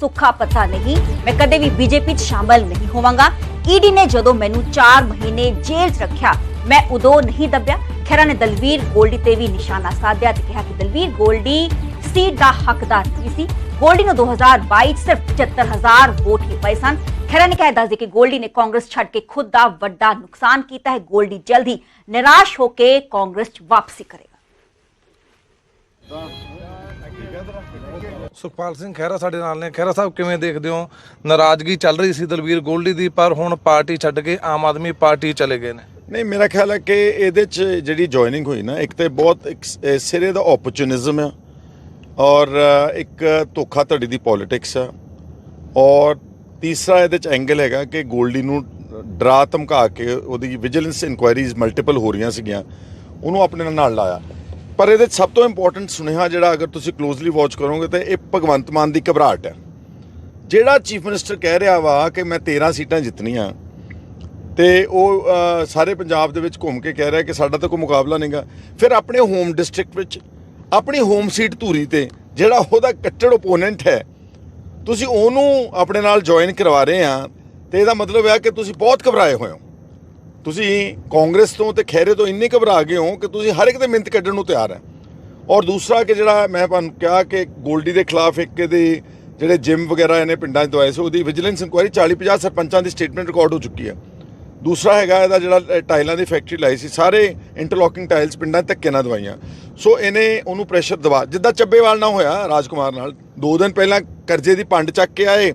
ਸੁੱਖਾ ਪਤਾ ਨਹੀਂ, ਮੈਂ ਕਦੇ ਵੀ ਬੀਜੇਪੀ 'ਚ ਸ਼ਾਮਲ ਨਹੀਂ ਹੋਵਾਂਗਾ। ਈਡੀ ਨੇ ਜਦੋਂ ਮੈਨੂੰ 4 ਮਹੀਨੇ ਜੇਲ੍ਹ 'ਚ ਰੱਖਿਆ, ਮੈਂ ਉਦੋਂ ਨਹੀਂ ਦੱਬਿਆ। ਖਹਿਰਾ ਨੇ ਦਲਵੀਰ ਗੋਲਡੀ ਤੇ ਵੀ ਨਿਸ਼ਾਨਾ ਸਾਧਿਆ ਤੇ ਕਿਹਾ ਕਿ ਦਲਵੀਰ ਗੋਲਡੀ ਸੀਟ ਦਾ ਹੱਕਦਾਰ ਨਹੀਂ ਸੀ। ਗੋਲਡੀ ਨੂੰ 2022 'ਚ ਸਿਰਫ 75000 ਵੋਟ ਹੀ ਪਏ ਸਨ। ਖਹਿਰਾ ਨੇ ਕਿਹਾ ਦੱਸਦੇ ਕਿ ਗੋਲਡੀ ਨੇ ਕਾਂਗਰਸ ਛੱਡ ਕੇ ਖੁਦ ਦਾ ਵੱਡਾ ਨੁਕਸਾਨ ਕੀਤਾ ਹੈ। ਗੋਲਡੀ ਜਲਦੀ ਨਿਰਾਸ਼ ਹੋ ਕੇ ਕਾਂਗਰਸ 'ਚ ਵਾਪਸੀ ਕਰੇਗਾ। ਸੁਖਪਾਲ ਸਿੰਘ ਖਹਿਰਾ ਸਾਡੇ ਨਾਲ ਨੇ। ਖਹਿਰਾ ਸਾਹਿਬ ਕਿਵੇਂ ਦੇਖਦੇ ਹੋ? ਨਾਰਾਜ਼ਗੀ ਚੱਲ ਰਹੀ ਸੀ ਦਲਵੀਰ ਗੋਲਡੀ ਦੀ ਪਰ ਹੁਣ ਪਾਰਟੀ ਛੱਡ ਕੇ ਆਮ ਆਦਮੀ ਪਾਰਟੀ ਚਲੇ ਗਏ ਨੇ। ਨਹੀਂ ਮੇਰਾ ਖਿਆਲ ਹੈ ਕਿ ਇਹਦੇ ਚ ਜਿਹੜੀ ਜੁਆਇਨਿੰਗ ਹੋਈ ਨਾ ਇੱਕ ਤੇ ਬਹੁਤ ਸਿਰੇ ਦਾ ਓਪਰਚੁਨਿਜ਼ਮ ਆ ਔਰ ਅ, ਇੱਕ ਧੋਖਾਧੜੀ ਦੀ ਪੋਲਿਟਿਕਸ ਆ ਔਰ ਤੀਸਰਾ ਇਹਦੇ ਚ ਐਂਗਲ ਹੈਗਾ ਕਿ ਗੋਲਡੀ ਨੂੰ ਡਰਾ ਧਮਕਾ ਕੇ ਉਹਦੀ ਵਿਜੀਲੈਂਸ ਇਨਕੁਆਇਰੀਜ਼ ਮਲਟੀਪਲ ਹੋ ਰਹੀਆਂ ਸੀਗੀਆਂ ਉਹਨੂੰ ਆਪਣੇ ਨਾਲ ਨਾਲ ਲਾਇਆ। ਪਰ ਇਹਦੇ 'ਚ ਸਭ ਤੋਂ ਇੰਪੋਰਟੈਂਟ ਸੁਨੇਹਾ ਜਿਹੜਾ ਅਗਰ ਤੁਸੀਂ ਕਲੋਜ਼ਲੀ ਵਾਚ ਕਰੋਗੇ ਤਾਂ ਇਹ ਭਗਵੰਤ ਮਾਨ ਦੀ ਘਬਰਾਹਟ ਹੈ। ਜਿਹੜਾ ਚੀਫ ਮਿਨਿਸਟਰ ਕਹਿ ਰਿਹਾ ਵਾ ਕਿ ਮੈਂ 13 ਸੀਟਾਂ ਜਿੱਤਣੀਆਂ, ਤੇ ਉਹ ਸਾਰੇ ਪੰਜਾਬ ਦੇ ਵਿੱਚ ਘੁੰਮ ਕੇ ਕਹਿ ਰਿਹਾ ਕਿ ਸਾਡਾ ਤਾਂ ਕੋਈ ਮੁਕਾਬਲਾ ਨਹੀਂਗਾ ਫਿਰ ਆਪਣੇ ਹੋਮ ਡਿਸਟ੍ਰਿਕਟ ਵਿੱਚ, ਆਪਣੀ ਹੋਮ ਸੀਟ ਧੂਰੀ ਤੇ, ਜਿਹੜਾ ਉਹਦਾ ਕੱਟੜ ਓਪੋਨੈਂਟ ਹੈ, ਤੁਸੀਂ ਉਹਨੂੰ ਆਪਣੇ ਨਾਲ ਜੁਆਇਨ ਕਰਵਾ ਰਹੇ ਆ, ਤੇ ਇਹਦਾ ਮਤਲਬ ਹੈ ਕਿ ਤੁਸੀਂ ਬਹੁਤ ਘਬਰਾਏ ਹੋਏ ਹੋ। ਤੁਸੀਂ ਕਾਂਗਰਸ ਤੋਂ ਤੇ ਖੈਰੇ ਤੋਂ ਇੰਨੇ ਘਬਰਾ ਗਏ ਹੋ ਕਿ ਤੁਸੀਂ ਹਰ ਇੱਕ ਦੇ ਮਿੰਤ ਕੱਢਣ ਨੂੰ ਤਿਆਰ ਹੈ। ਔਰ ਦੂਸਰਾ ਕਿ ਜਿਹੜਾ ਮੈਂ ਤੁਹਾਨੂੰ ਕਿਹਾ ਕਿ ਗੋਲਡੀ ਦੇ ਖਿਲਾਫ ਇੱਕ ਇਹਦੇ ਜਿਹੜੇ ਜਿਮ ਵਗੈਰਾ ਇਹਨੇ ਪਿੰਡਾਂ 'ਚ ਦਵਾਏ ਸੀ ਉਹਦੀ ਵਿਜੀਲੈਂਸ ਇਨਕੁਆਇਰੀ 40 50 ਸਰਪੰਚਾਂ ਦੀ ਸਟੇਟਮੈਂਟ ਰਿਕਾਰਡ ਹੋ ਚੁੱਕੀ ਹੈ। ਦੂਸਰਾ ਹੈਗਾ ਇਹਦਾ ਜਿਹੜਾ ਅ, ਟਾਈਲਾਂ ਦੀ ਫੈਕਟਰੀ ਲਾਈ ਸੀ ਸਾਰੇ ਇੰਟਰਲੋਕਿੰਗ ਟਾਈਲਸ ਪਿੰਡਾਂ 'ਚ ਧੱਕੇ ਨਾਲ ਦਵਾਈਆਂ। ਸੋ ਇਹਨੇ ਉਹਨੂੰ ਪ੍ਰੈਸ਼ਰ ਦਵਾ ਜਿੱਦਾਂ ਚੱਬੇਵਾਲ ਨਾਲ ਹੋਇਆ ਰਾਜਕੁਮਾਰ ਨਾਲ ਦੋ ਦਿਨ ਪਹਿਲਾਂ ਕਰਜ਼ੇ ਦੀ ਪੰਡ ਚੱਕ ਕੇ ਆਏ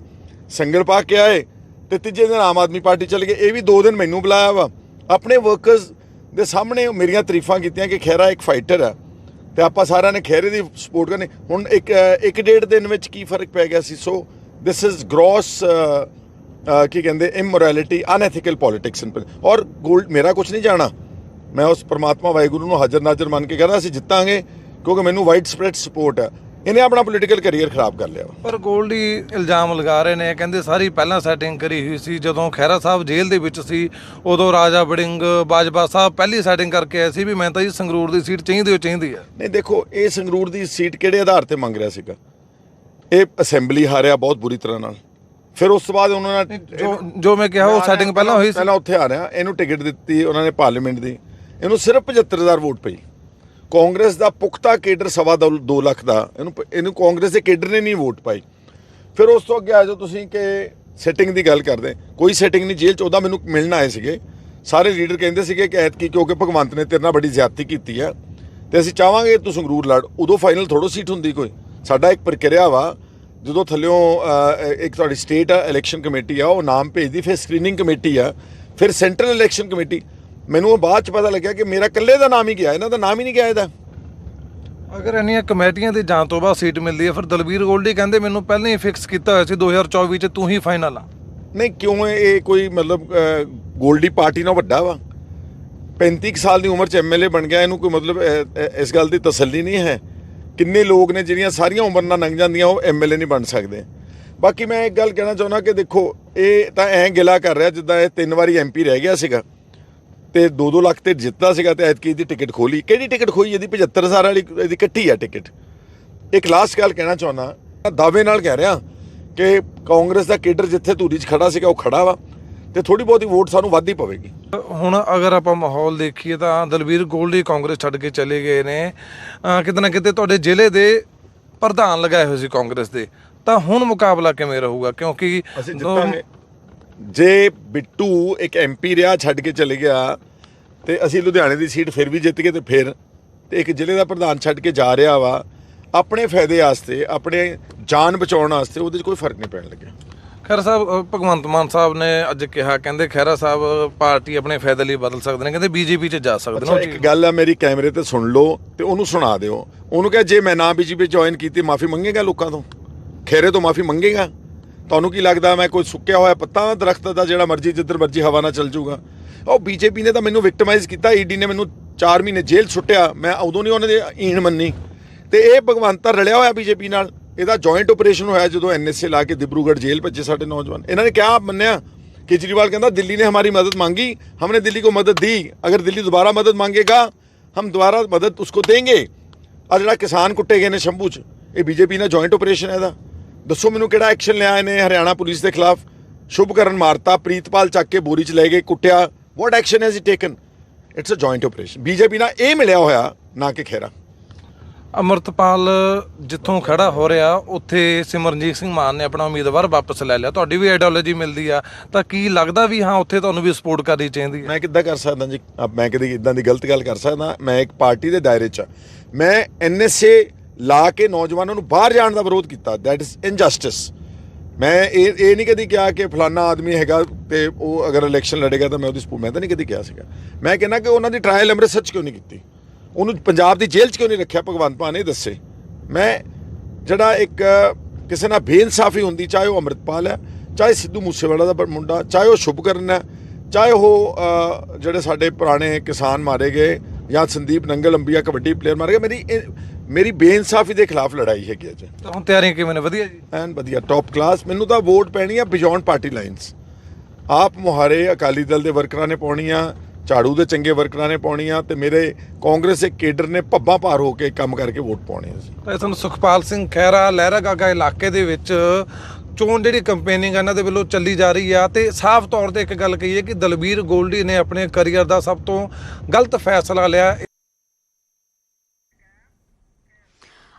ਸੰਗਲ ਪਾ ਕੇ ਆਏ ਤੇ ਤੀਜੇ ਦਿਨ ਆਮ ਆਦਮੀ ਪਾਰਟੀ ਚਲੇ ਗਏ ਇਹ ਵੀ ਦੋ ਦਿਨ ਮੈਨੂੰ ਬੁਲਾਇਆ ਵਾ। ਆਪਣੇ ਵਰਕਰਸ ਦੇ ਸਾਹਮਣੇ ਮੇਰੀਆਂ ਤਾਰੀਫਾਂ ਕੀਤੀਆਂ ਕਿ ਖੈਰਾ ਇੱਕ ਫਾਈਟਰ ਹੈ ਤੇ ਆਪਾਂ ਸਾਰਿਆਂ ਨੇ ਖੈਰੇ ਦੀ ਸਪੋਰਟ ਕਰਨੀ। ਹੁਣ ਇੱਕ ਇੱਕ ਡੇਢ ਦਿਨ ਵਿੱਚ ਕੀ ਫ਼ਰਕ ਪੈ ਗਿਆ ਸੀ? ਸੋ ਦਿਸ ਇਜ਼ ਗ੍ਰੋਸ ਕੀ ਕਹਿੰਦੇ ਇਮੋਰੈਲਿਟੀ ਅਨਐਥੀਕਲ ਪੋਲਿਟਿਕਸ ਔਰ ਗੋਲਡ ਮੇਰਾ ਕੁਝ ਨਹੀਂ ਜਾਣਾ। ਮੈਂ ਉਸ ਪਰਮਾਤਮਾ ਵਾਹਿਗੁਰੂ ਨੂੰ ਹਾਜ਼ਰ ਨਾਜ਼ਰ ਮੰਨ ਕੇ ਕਹਿੰਦਾ ਅਸੀਂ ਜਿੱਤਾਂਗੇ, ਕਿਉਂਕਿ ਮੈਨੂੰ ਵਾਈਡ ਸਪਰੈਡ ਸਪੋਰਟ ਹੈ ਇਹਨੇ ਆਪਣਾ ਪੋਲੀਟੀਕਲ ਕੈਰੀਅਰ ਖਰਾਬ ਕਰ ਲਿਆ। ਪਰ ਗੋਲਡੀ ਇਲਜ਼ਾਮ ਲਗਾ ਰਹੇ ਨੇ ਕਹਿੰਦੇ ਸਾਰੀ ਪਹਿਲਾਂ ਸੈਟਿੰਗ ਕਰੀ ਹੋਈ ਸੀ ਜਦੋਂ ਖਹਿਰਾ ਸਾਹਿਬ ਜੇਲ੍ਹ ਦੇ ਵਿੱਚ ਸੀ ਉਦੋਂ ਰਾਜਾ ਬੜਿੰਗ ਬਾਜਵਾ ਸਾਹਿਬ ਪਹਿਲੀ ਸੈਟਿੰਗ ਕਰਕੇ ਆਏ ਸੀ ਵੀ ਮੈਂ ਤਾਂ ਜੀ ਸੰਗਰੂਰ ਦੀ ਸੀਟ ਚਾਹੀਦੀ ਹੋ ਚਾਹੀਦੀ ਆ। ਨਹੀਂ ਦੇਖੋ ਇਹ ਸੰਗਰੂਰ ਦੀ ਸੀਟ ਕਿਹੜੇ ਆਧਾਰ ਤੇ ਮੰਗ ਰਿਹਾ ਸੀਗਾ? ਇਹ ਅਸੈਂਬਲੀ ਹਾਰਿਆ ਬਹੁਤ ਬੁਰੀ ਤਰ੍ਹਾਂ ਨਾਲ। ਫਿਰ ਉਸ ਤੋਂ ਬਾਅਦ ਉਹਨਾਂ ਨੇ ਜੋ ਜੋ ਮੈਂ ਕਿਹਾ ਉਹ ਸੈਟਿੰਗ ਪਹਿਲਾਂ ਹੋਈ ਸੀ। ਪਹਿਲਾਂ ਉੱਥੇ ਆ ਰਿਹਾ ਇਹਨੂੰ ਟਿਕਟ ਦਿੱਤੀ ਉਹਨਾਂ ਨੇ ਪਾਰਲੀਮੈਂਟ ਦੀ। ਇਹਨੂੰ ਸਿਰਫ 75000 ਵੋਟ ਪਈ। ਕਾਂਗਰਸ ਦਾ ਪੁਖਤਾ ਕੇਡਰ ਸਵਾ 2 ਲੱਖ ਦਾ। ਇਹਨੂੰ ਇਹਨੂੰ ਕਾਂਗਰਸ ਦੇ ਕੇਡਰ ਨੇ ਨਹੀਂ ਵੋਟ ਪਾਈ। ਫਿਰ ਉਸ ਤੋਂ ਅੱਗੇ ਆ ਜਾਓ ਤੁਸੀਂ ਕਿ ਸੈਟਿੰਗ ਦੀ ਗੱਲ ਕਰਦੇ। ਕੋਈ ਸੈਟਿੰਗ ਨਹੀਂ, ਜੇਲ੍ਹ ਚ ਉਹਦਾ ਮੈਨੂੰ ਮਿਲਣ ਆਏ ਸੀਗੇ। ਸਾਰੇ ਲੀਡਰ ਕਹਿੰਦੇ ਸੀਗੇ ਕਿ ਐਤਕੀ ਕਿਉਂਕਿ ਭਗਵੰਤ ਨੇ ਤੇਰੇ ਨਾਲ ਬੜੀ ਜ਼ਿਆਦਤੀ ਕੀਤੀ ਆ। ਤੇ ਅਸੀਂ ਚਾਹਾਂਗੇ ਤੂੰ ਸੰਗਰੂਰ ਲੜ। ਉਦੋਂ ਫਾਈਨਲ ਥੋੜੋ ਸੀਟ ਹੁੰਦੀ ਕੋਈ। ਸਾਡਾ ਇੱਕ ਪ੍ਰਕਿਰਿਆ ਵਾ, ਜਦੋਂ ਥੱਲਿਓਂ ਇੱਕ ਤੁਹਾਡੀ ਸਟੇਟ ਇਲੈਕਸ਼ਨ ਕਮੇਟੀ ਆ, ਉਹ ਨਾਮ ਭੇਜਦੀ, ਫਿਰ ਸਕਰੀਨਿੰਗ ਕਮੇਟੀ ਆ, ਫਿਰ ਸੈਂਟਰਲ ਇਲੈਕਸ਼ਨ ਕਮੇਟੀ। ਮੈਨੂੰ ਬਾਅਦ ਚ ਪਤਾ ਲੱਗਿਆ ਕਿ ਮੇਰਾ ਇਕੱਲੇ ਦਾ ਨਾਮ ਹੀ ਗਿਆ ਇਹਨਾਂ ਦਾ ਨਾਮ ਹੀ ਨਹੀਂ ਗਿਆ ਇਹਦਾ। ਅਗਰ ਇੰਨੀਆਂ ਕਮੇਟੀਆਂ ਦੀ ਜਾਂ ਤੋਂ ਬਾਅਦ ਸੀਟ ਮਿਲਦੀ ਹੈ ਫਿਰ ਦਲਵੀਰ ਗੋਲਡੀ ਕਹਿੰਦੇ ਮੈਨੂੰ ਪਹਿਲਾਂ ਹੀ ਫਿਕਸ ਕੀਤਾ ਹੋਇਆ ਸੀ 2024 ਚ ਤੂੰ ਹੀ ਫਾਈਨਲ ਆ। ਨਹੀਂ ਕਿਉਂ ਇਹ ਕੋਈ ਮਤਲਬ ਗੋਲਡੀ ਪਾਰਟੀ ਨਾਲ ਵੱਡਾ ਵਾ? 35 ਕੁ ਸਾਲ ਦੀ ਉਮਰ ਚ ਐਮਐਲਏ ਬਣ ਗਿਆ ਇਹਨੂੰ ਕੋਈ ਮਤਲਬ ਇਸ ਗੱਲ ਦੀ ਤਸੱਲੀ ਨਹੀਂ ਹੈ। ਕਿੰਨੇ ਲੋਕ ਨੇ ਜਿਹੜੀਆਂ ਸਾਰੀਆਂ ਉਮਰ ਨਾਲ ਲੰਘ ਜਾਂਦੀਆਂ ਉਹ ਐਮਐਲਏ ਨਹੀਂ ਬਣ ਸਕਦੇ। ਬਾਕੀ ਮੈਂ ਇੱਕ ਗੱਲ ਕਹਿਣਾ ਚਾਹੁੰਦਾ ਕਿ ਦੇਖੋ ਇਹ ਤਾਂ ਐਂ ਗਿਲਾ ਕਰ ਰਿਹਾ ਜਿੱਦਾਂ ਇਹ ਤਿੰਨ ਵਾਰੀ ਐਮਪੀ ਰਹਿ ਗਿਆ ਸੀਗਾ। ਤੇ 2-2 ਲੱਖ ਤੇ ਜਿੱਤਦਾ ਸੀਗਾ ਤੇ ਐਤਕੀ ਦੀ ਟਿਕਟ ਖੋਲੀ। ਕਿਹੜੀ ਟਿਕਟ ਖੋਈ? ਇਹਦੀ 75000 ਵਾਲੀ ਇਹਦੀ ਇਕੱਠੀ ਆ ਟਿਕਟ। ਇੱਕ ਲਾਸਟ ਗੱਲ ਕਹਿਣਾ ਚਾਹੁੰਦਾ ਦਾਅਵੇ ਨਾਲ ਕਹਿ ਰਿਹਾ ਕਿ ਕਾਂਗਰਸ ਦਾ ਕੇਡਰ ਜਿੱਥੇ ਧੂਰੀ 'ਚ ਖੜਾ ਸੀਗਾ ਉਹ ਖੜਾ ਵਾ ਤੇ ਥੋੜੀ ਬਹੁਤੀ ਵੋਟ ਸਾਨੂੰ ਵੱਧ ਹੀ ਪਵੇਗੀ। ਹੁਣ ਅਗਰ ਆਪਾਂ ਮਾਹੌਲ ਦੇਖੀਏ ਤਾਂ ਦਲਵੀਰ ਗੋਲਡੀ ਕਾਂਗਰਸ ਛੱਡ ਕੇ ਚਲੇ ਗਏ ਨੇ। ਕਿਤੇ ਨਾ ਕਿਤੇ ਤੁਹਾਡੇ ਜ਼ਿਲ੍ਹੇ ਦੇ ਪ੍ਰਧਾਨ ਲਗਾਏ ਹੋਏ ਸੀ ਕਾਂਗਰਸ ਦੇ। ਤਾਂ ਹੁਣ ਮੁਕਾਬਲਾ ਕਿਵੇਂ ਰਹੂਗਾ? ਕਿਉਂਕਿ ਅਸੀਂ ਜਿੱਤਾਂਗੇ। ਜੇ ਬਿੱਟੂ ਇੱਕ ਐਮਪੀ ਰਿਹਾ ਛੱਡ ਕੇ ਚਲੇ ਗਿਆ ਤੇ ਅਸੀਂ ਲੁਧਿਆਣੇ ਦੀ ਸੀਟ ਫਿਰ ਵੀ ਜਿੱਤ ਗਏ ਤੇ ਫਿਰ ਤੇ ਇੱਕ ਜ਼ਿਲ੍ਹੇ ਦਾ ਪ੍ਰਧਾਨ ਛੱਡ ਕੇ ਜਾ ਰਿਹਾ ਵਾ ਆਪਣੇ ਫਾਇਦੇ ਵਾਸਤੇ ਆਪਣੇ ਜਾਨ ਬਚਾਉਣ ਵਾਸਤੇ ਉਹਦੇ 'ਚ ਕੋਈ ਫ਼ਰਕ ਨਹੀਂ ਪੈਣ ਲੱਗਿਆ। ਖੈਰਾ ਸਾਹਿਬ ਭਗਵੰਤ ਮਾਨ ਸਾਹਿਬ ਨੇ ਅੱਜ ਕਿਹਾ ਕਹਿੰਦੇ ਖੈਰਾ ਸਾਹਿਬ ਪਾਰਟੀ ਆਪਣੇ ਫਾਇਦੇ ਲਈ ਬਦਲ ਸਕਦੇ ਨੇ ਕਹਿੰਦੇ ਬੀਜੇਪੀ 'ਚ ਜਾ ਸਕਦੇ ਨੇ। ਇੱਕ ਗੱਲ ਆ ਮੇਰੀ ਕੈਮਰੇ ਤੇ ਸੁਣ ਲਓ ਤੇ ਉਹਨੂੰ ਸੁਣਾ ਦਿਓ। ਉਹਨੂੰ ਕਹੇ ਜੇ ਮੈਂ ਨਾ ਬੀਜੇਪੀ ਜੁਆਇਨ ਕੀਤੀ ਮਾਫੀ ਮੰਗੇਗਾ ਲੋਕਾਂ ਤੋਂ? ਖੇਰੇ ਤੋਂ ਮਾਫੀ ਮੰਗੇਗਾ? ਤੁਹਾਨੂੰ ਕੀ ਲੱਗਦਾ ਮੈਂ ਕੋਈ ਸੁੱਕਿਆ ਹੋਇਆ ਪੱਤਾ ਦਰਖਤ ਦਾ ਜਿਹੜਾ ਮਰਜ਼ੀ ਜਿੱਧਰ ਮਰਜ਼ੀ ਹਵਾ ਨਾਲ ਚੱਲ ਜੂਗਾ ਉਹ ਬੀਜੇਪੀ ਨੇ ਤਾਂ ਮੈਨੂੰ ਵਿਕਟਮਾਈਜ਼ ਕੀਤਾ ਈਡੀ ਨੇ ਮੈਨੂੰ 4 ਮਹੀਨੇ ਜੇਲ੍ਹ ਛੁੱਟਿਆ ਮੈਂ ਉਦੋਂ ਨਹੀਂ ਉਹਨਾਂ ਦੇ ਈਣ ਮੰਨੀ। ਤੇ ਇਹ ਭਗਵੰਤਾ ਰਲਿਆ ਹੋਇਆ ਬੀਜੇਪੀ ਨਾਲ। ਇਹਦਾ ਜੁਆਇੰਟ ਆਪਰੇਸ਼ਨ ਹੋਇਆ ਜਦੋਂ ਐਨਐਸਏ ਲਾ ਕੇ ਦਿਬਰੂਗੜ ਜੇਲ੍ਹ ਭੇਜੇ ਸਾਡੇ ਨੌਜਵਾਨ। ਇਹਨਾਂ ਨੇ ਕਿਹਾ ਮੰਨਿਆ? ਕੇਜਰੀਵਾਲ ਕਹਿੰਦਾ, ਦਿੱਲੀ ਨੇ ਹਮਾਰੀ ਮਦਦ ਮੰਗੀ, ਹਮਨੇ ਦਿੱਲੀ ਕੋ ਮਦਦ ਦੀ। ਅਗਰ ਦਿੱਲੀ ਦੁਬਾਰਾ ਮਦਦ ਮੰਗੇਗਾ, ਹਮ ਦੁਬਾਰਾ ਮਦਦ ਉਸਕੋ ਦੇਂਗੇ। ਆ ਜਿਹੜਾ ਕਿਸਾਨ ਕੁੱਟੇ ਗਏ ਨੇ ਸ਼ੰਭੂ ਚ, ਇਹ ਬੀਜੇਪੀ ਨਾਲ ਜੁਆਇੰਟ ਆਪਰੇਸ਼ਨ ਹੈ ਇਹਦਾ। ਦੱਸੋ ਮੈਨੂੰ ਕਿਹੜਾ ਐਕਸ਼ਨ ਲਿਆ ਇਹਨੇ ਹਰਿਆਣਾ ਪੁਲਿਸ ਦੇ ਖਿਲਾਫ? ਸ਼ੁਭਕਰਨ ਮਾਰਤਾ ਪ੍ਰੀਤਪਾਲ ਚੱਕ ਕੇ ਬੋਰੀ ਚ ਲੈ ਗਏ ਕੁੱਟਿਆ। What action has he taken it's a joint operation BJP ਨਾਲ ਇਹ ਮਿਲਿਆ ਹੋਇਆ ਨਾ ਕਿ ਖੇਰਾ। ਅਮਰਤਪਾਲ ਜਿੱਥੋਂ ਖੜਾ ਹੋ ਰਿਹਾ ਉੱਥੇ ਸਿਮਰਨਜੀਤ ਸਿੰਘ ਮਾਨ ਨੇ ਆਪਣਾ ਉਮੀਦਵਾਰ ਵਾਪਸ ਲੈ ਲਿਆ। ਤੁਹਾਡੀ ਵੀ ਆਈਡੀਓਲੋਜੀ ਮਿਲਦੀ ਆ ਤਾਂ ਕੀ ਲੱਗਦਾ ਵੀ ਹਾਂ ਉੱਥੇ ਤੁਹਾਨੂੰ ਵੀ ਸਪੋਰਟ ਕਰਨੀ ਚਾਹੀਦੀ ਹੈ ਮੈਂ ਕਿੱਦਾਂ ਕਰ ਸਕਦਾ ਜੀ? ਮੈਂ ਕਦੀ ਇਦਾਂ ਦੀ ਗਲਤ ਗੱਲ ਕਰ ਸਕਦਾ? ਮੈਂ ਇੱਕ ਪਾਰਟੀ ਦੇ ਦਾਇਰੇ 'ਚ। ਮੈਂ ਐਨਐਸਏ ਲਾ ਕੇ ਨੌਜਵਾਨਾਂ ਨੂੰ ਬਾਹਰ ਜਾਣ ਦਾ ਵਿਰੋਧ ਕੀਤਾ। ਦੈਟ ਇਜ਼ ਇਨਜਸਟਿਸ ਮੈਂ ਇਹ ਇਹ ਨਹੀਂ ਕਦੀ ਕਿਹਾ ਕਿ ਫਲਾਨਾ ਆਦਮੀ ਹੈਗਾ ਤੇ ਉਹ ਅਗਰ ਇਲੈਕਸ਼ਨ ਲੜੇਗਾ ਤਾਂ ਮੈਂ ਉਹਦੀ ਸਪੋਰਟ ਮੈਂ ਤਾਂ ਨਹੀਂ ਕਦੀ ਕਿਹਾ ਸੀਗਾ। ਮੈਂ ਕਹਿੰਦਾ ਕਿ ਉਹਨਾਂ ਦੀ ਟ੍ਰਾਇਲ ਅੰਮ੍ਰਿਤਸਰ 'ਚ ਕਿਉਂ ਨਹੀਂ ਕੀਤੀ? ਉਹਨੂੰ ਪੰਜਾਬ ਦੀ ਜੇਲ੍ਹ 'ਚ ਕਿਉਂ ਨਹੀਂ ਰੱਖਿਆ? ਭਗਵੰਤ ਮਾਨ ਨੇ ਦੱਸੇ। ਮੈਂ ਜਿਹੜਾ ਇੱਕ ਕਿਸੇ ਨਾਲ ਬੇਇਨਸਾਫੀ ਹੁੰਦੀ, ਚਾਹੇ ਉਹ ਅੰਮ੍ਰਿਤਪਾਲ ਹੈ, ਚਾਹੇ ਸਿੱਧੂ ਮੂਸੇਵਾਲਾ ਦਾ ਮੁੰਡਾ, ਚਾਹੇ ਉਹ ਸ਼ੁਭਕਰਨ ਹੈ, ਚਾਹੇ ਉਹ ਜਿਹੜੇ ਸਾਡੇ ਪੁਰਾਣੇ ਕਿਸਾਨ ਮਾਰੇ ਗਏ ਜਾਂ ਸੰਦੀਪ ਨੰਗਲ ਅੰਬੀਆ ਕਬੱਡੀ ਪਲੇਅਰ ਮਾਰੇ ਗਏ, ਮੇਰੀ ਇਹ- ਮੇਰੀ ਬੇਇਨਸਾਫੀ ਦੇ ਖਿਲਾਫ ਲੜਾਈ ਹੈਗੀ ਅੱਜ ਤਾਂ ਹੁਣ ਤਿਆਰੀਆਂ ਕਿਵੇਂ ਨੇ? ਵਧੀਆ ਜੀ? ਐਨ ਵਧੀਆ ਟੌਪ ਕਲਾਸ ਮੈਨੂੰ ਤਾਂ ਵੋਟ ਪੈਣੀ ਆ ਬਿਯੋਂਡ ਪਾਰਟੀ ਲਾਈਨਸ ਆਪ ਮੁਹਾਰੇ ਅਕਾਲੀ ਦਲ ਦੇ ਵਰਕਰਾਂ ਨੇ ਪਾਉਣੀਆਂ ਝਾੜੂ ਦੇ ਚੰਗੇ ਵਰਕਰਾਂ ਨੇ ਪਾਉਣੀਆਂ ਤੇ ਮੇਰੇ ਕਾਂਗਰਸ ਦੇ ਕੇਡਰ ਨੇ ਭੱਬਾਂ ਭਾਰ ਹੋ ਕੇ ਕੰਮ ਕਰਕੇ ਵੋਟ ਪਾਉਣੀ ਸੀ ਤਾਂ ਤੁਹਾਨੂੰ ਸੁਖਪਾਲ ਸਿੰਘ ਖਹਿਰਾ ਲਹਿਰਾ ਗਾਗਾ ਇਲਾਕੇ ਦੇ ਵਿੱਚ ਚੋਣ ਜਿਹੜੀ ਕੰਪੇਨਿੰਗ ਇਹਨਾਂ ਦੇ ਵੱਲੋਂ ਚੱਲੀ ਜਾ ਰਹੀ ਆ ਤੇ ਸਾਫ਼ ਤੌਰ ਤੇ ਇੱਕ ਗੱਲ ਕਹੀਏ ਕਿ ਦਲਬੀਰ ਗੋਲਡੀ ਨੇ ਆਪਣੇ ਕੈਰੀਅਰ ਦਾ ਸਭ ਤੋਂ ਗਲਤ ਫੈਸਲਾ ਲਿਆ।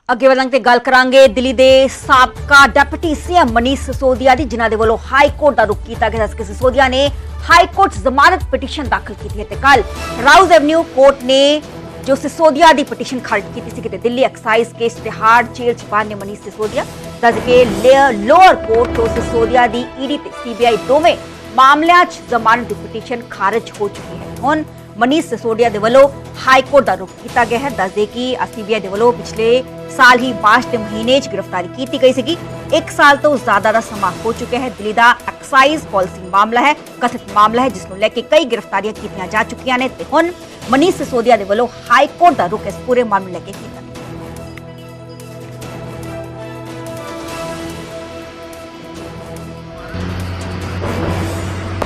ਅੱਗੇ ਵਧਾਂਗੇ ਤੇ ਗੱਲ ਕਰਾਂਗੇ ਦਿੱਲੀ ਦੇ ਸਾਬਕਾ ਡਿਪਟੀ ਸੀਐਮ ਮਨੀਸ਼ ਸਿਸੋਦੀਆ ਦੀ, ਜਿਨ੍ਹਾਂ ਦੇ ਵੱਲੋਂ ਹਾਈ ਕੋਰਟ ਦਾ ਰੁਖ ਕੀਤਾ ਗਿਆ। ਕਿ ਸਿਸੋਦੀਆ ਨੇ ਹਾਈ ਕੋਰਟ ਜ਼ਮਾਨਤ ਪਟੀਸ਼ਨ ਦਾਖਲ ਕੀਤੀ ਹੈ ਤੇ ਕੱਲ ਰਾਉਜ਼ ਐਵਨਿਊ ਕੋਰਟ ਨੇ ਜੋ ਸਿਸੋਦੀਆ ਦੀ ਪਟੀਸ਼ਨ ਖਾਰਜ ਕੀਤੀ ਸੀ ਕਿ Delhi excise case Tihar jail ਚ ਬੰਦ ਮਨੀਸ਼ ਸਿਸੋਦੀਆ। ਦੱਸ ਕੇ ਲੋਅਰ ਕੋਰਟ ਤੋਂ ਸਿਸੋਦੀਆ ਦੀ ਈਡੀ ਤੇ ਸੀਬੀਆਈ ਦੋਵੇਂ ਮਾਮਲਿਆਂ 'ਚ ਜ਼ਮਾਨਤ ਦੀ ਪਟੀਸ਼ਨ ਖਾਰਜ ਹੋ ਚੁੱਕੀ ਹੈ। ਹੁਣ ਮਨੀਸ਼ ਸਿਸੋਦੀਆ ਦੇ ਵੱਲੋਂ ਹਾਈ ਕੋਰਟ ਦਾ ਰੁਖ ਕੀਤਾ ਗਿਆ ਹੈ ਦੱਸਦੇ ਕਿ ਸੀਬੀਆਈ ਦੇ ਵੱਲੋਂ ਪਿਛਲੇ ਸਾਲ ਹੀ ਮਾਰਚ ਦੇ ਮਹੀਨੇ 'ਚ ਗ੍ਰਿਫਤਾਰੀ ਕੀਤੀ ਗਈ ਸੀਗੀ ਇੱਕ ਸਾਲ ਤੋਂ ਜ਼ਿਆਦਾ ਦਾ ਸਮਾਂ ਹੋ ਚੁੱਕਿਆ ਹੈ ਦਿੱਲੀ ਦਾ ਐਕਸਾਈਜ਼ ਪਾਲਿਸੀ ਮਾਮਲਾ ਹੈ ਕਥਿਤ ਮਾਮਲਾ ਹੈ ਜਿਸ ਨੂੰ ਲੈ ਕੇ ਕਈ ਗ੍ਰਿਫਤਾਰੀਆਂ ਕੀਤੀਆਂ ਜਾ ਚੁੱਕੀਆਂ ਨੇ ਤੇ ਹੁਣ ਮਨੀਸ਼ ਸਿਸੋਦੀਆ ਦੇ ਵੱਲੋਂ ਹਾਈ ਕੋਰਟ ਦਾ ਰੁਖ ਇਸ ਪੂਰੇ ਮਾਮਲੇ ਨੂੰ ਲੈ ਕੇ ਕੀਤਾ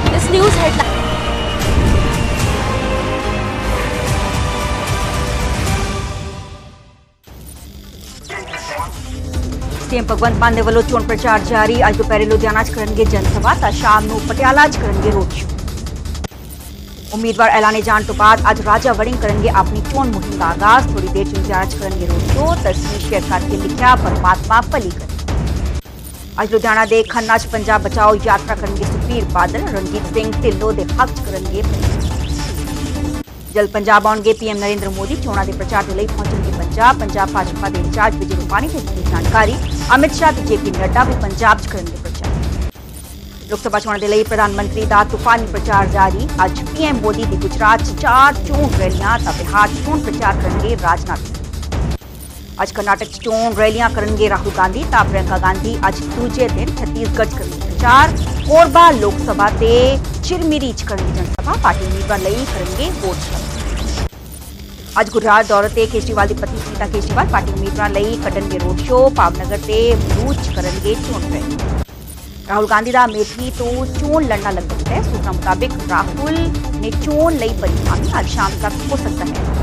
This news CM Bhagwant Mann ਦੇ ਵੱਲੋਂ ਚੋਣ ਪ੍ਰਚਾਰ ਜਾਰੀ। ਅੱਜ ਦੁਪਹਿਰੇ ਲੁਧਿਆਣਾ 'ਚ ਕਰਨਗੇ ਜਨਸਭਾ ਤਾਂ ਸ਼ਾਮ ਨੂੰ ਪਟਿਆਲਾ 'ਚ ਕਰਨਗੇ ਰੋਡ ਸ਼ੋਅ। ਉਮੀਦਵਾਰ ਐਲਾਨੇ ਜਾਣ ਤੋਂ ਬਾਅਦ ਅੱਜ ਰਾਜਾ ਵੜਿੰਗ ਕਰਨਗੇ ਆਪਣੀ ਚੋਣ ਮੁਹਿੰਮ ਦਾ ਆਗਾਜ਼। ਥੋੜੀ ਦੇਰ 'ਚ ਲੁਧਿਆਣਾ 'ਚ ਕਰਨਗੇ ਰੋਡ ਸ਼ੋਅ। ਤਸਵੀਰ ਸ਼ੇਅਰ ਕਰਕੇ ਲਿਖਿਆ, ਪਰਮਾਤਮਾ ਭਲੀ ਕਰੇ। ਅੱਜ ਲੁਧਿਆਣਾ ਦੇ ਖੰਨਾ 'ਚ ਪੰਜਾਬ ਬਚਾਓ ਯਾਤਰਾ ਕਰਨਗੇ ਸੁਖਬੀਰ ਬਾਦਲ, ਰਣਜੀਤ ਸਿੰਘ ਢਿੱਲੋਂ ਦੇ ਹੱਕ 'ਚ ਕਰਨਗੇ ਜਲ ਪੰਜਾਬ ਆਉਣਗੇ ਪੀਐਮ ਨਰਿੰਦਰ ਮੋਦੀ, ਚੋਣਾਂ ਦੇ ਪ੍ਰਚਾਰ ਦੇ ਲਈ ਪਹੁੰਚਣਗੇ ਪੰਜਾਬ। ਪੰਜਾਬ ਭਾਜਪਾ ਦੇ ਇੰਚਾਰਜ ਵਿਜੇ ਰੂਪਾਣੀ ਨੇ ਦਿੱਤੀ ਜਾਣਕਾਰੀ। ਅਮਿਤ ਸ਼ਾਹ ਤੇ ਜੇਪੀ ਨੱਡਾ ਵੀ ਪੰਜਾਬ 'ਚ ਕਰਨਗੇ ਪ੍ਰਚਾਰ। ਲੋਕ ਸਭਾ ਚੋਣਾਂ ਦੇ ਲਈ ਪ੍ਰਧਾਨ ਮੰਤਰੀ ਦਾ ਤੂਫਾਨੀ ਪ੍ਰਚਾਰ ਜਾਰੀ। ਅੱਜ ਪੀਐਮ ਮੋਦੀ ਦੀ ਗੁਜਰਾਤ 'ਚ ਚਾਰ ਚੋਣ ਰੈਲੀਆਂ ਤਾਂ ਬਿਹਾਰ 'ਚ ਚੋਣ ਪ੍ਰਚਾਰ ਕਰਨਗੇ ਰਾਜਨਾਥ। ਸਿੰਘ ਅੱਜ ਕਰਨਾਟਕ 'ਚ ਚੋਣ ਰੈਲੀਆਂ ਕਰਨਗੇ ਰਾਹੁਲ ਗਾਂਧੀ, ਤਾਂ ਪ੍ਰਿਯੰਕਾ ਗਾਂਧੀ ਅੱਜ ਦੂਜੇ ਦਿਨ ਛੱਤੀਸਗੜ੍ਹ 'ਚ ਕਰਨਗੇ ਪ੍ਰਚਾਰ। ਕੋਰਬਾ ਲੋਕ ਸਭਾ ਤੇ ਚਿਰਮਿਰੀ 'ਚ ਕਰਨਗੇ ਜਨਸਭਾ, ਪਾਰਟੀ ਉਮੀਦਵਾਰ ਲਈ ਕਰਨਗੇ ਵੋਟ। ਸਭਾ ਅੱਜ ਗੁਜਰਾਤ ਦੌਰੇ ਤੇ ਕੇਜਰੀਵਾਲ ਦੀ ਪਤਨੀ ਸੀਤਾ ਕੇਜਰੀਵਾਲ ਪਾਰਟੀ ਉਮੀਦਵਾਰਾਂ ਲਈ ਕੱਢਣਗੇ ਰੋਡ ਸ਼ੋਅ, ਭਾਵਨਗਰ ਤੇ ਮਰੂਚ 'ਚ ਕਰਨਗੇ ਚੋਣ ਰੈਲੀ ਰਾਹੁਲ ਗਾਂਧੀ ਦਾ ਮੇਥੀ ਤੋਂ ਚੋਣ ਲੜਨਾ ਲੱਗ ਸਕਦਾ ਹੈ। ਸੂਤਰਾਂ ਮੁਤਾਬਿਕ ਰਾਹੁਲ ਨੇ ਚੋਣ ਲਈ ਬੜੀ ਅੱਜ ਸ਼ਾਮ ਤੱਕ ਹੋ ਸਕਦਾ ਹੈ।